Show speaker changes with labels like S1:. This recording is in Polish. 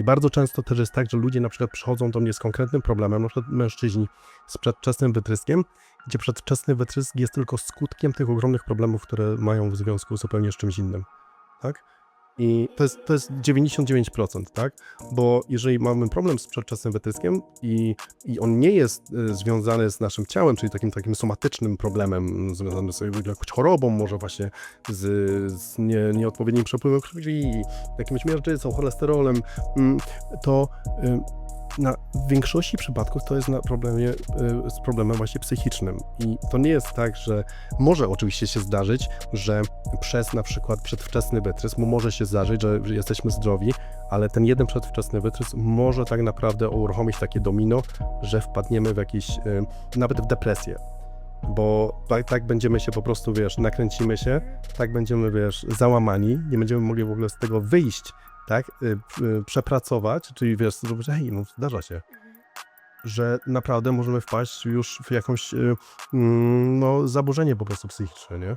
S1: I bardzo często też jest tak, że ludzie na przykład przychodzą do mnie z konkretnym problemem, na przykład mężczyźni z przedwczesnym wytryskiem, gdzie przedwczesny wytrysk jest tylko skutkiem tych ogromnych problemów, które mają w związku zupełnie z czymś innym, tak? I to jest, to jest 99%, tak? Bo jeżeli mamy problem z przedwczesnym wytryskiem i, i on nie jest y, związany z naszym ciałem, czyli takim takim somatycznym problemem, związanym z jakąś chorobą, może właśnie z, z nie, nieodpowiednim przepływem krwi, jakimś miażdżycą, cholesterolem, mm, to y, na w większości przypadków to jest na problemie, y, z problemem właśnie psychicznym. I to nie jest tak, że może oczywiście się zdarzyć, że przez na przykład przedwczesny wytrys mu może się zdarzyć, że jesteśmy zdrowi, ale ten jeden przedwczesny wytrys może tak naprawdę uruchomić takie domino, że wpadniemy w jakiś, y, nawet w depresję. Bo tak, tak będziemy się po prostu, wiesz, nakręcimy się, tak będziemy, wiesz, załamani, nie będziemy mogli w ogóle z tego wyjść, tak, y, y, przepracować, czyli wiesz, zrobić, hej, no zdarza się, że naprawdę możemy wpaść już w jakąś, y, mm, no, zaburzenie po prostu psychiczne, nie?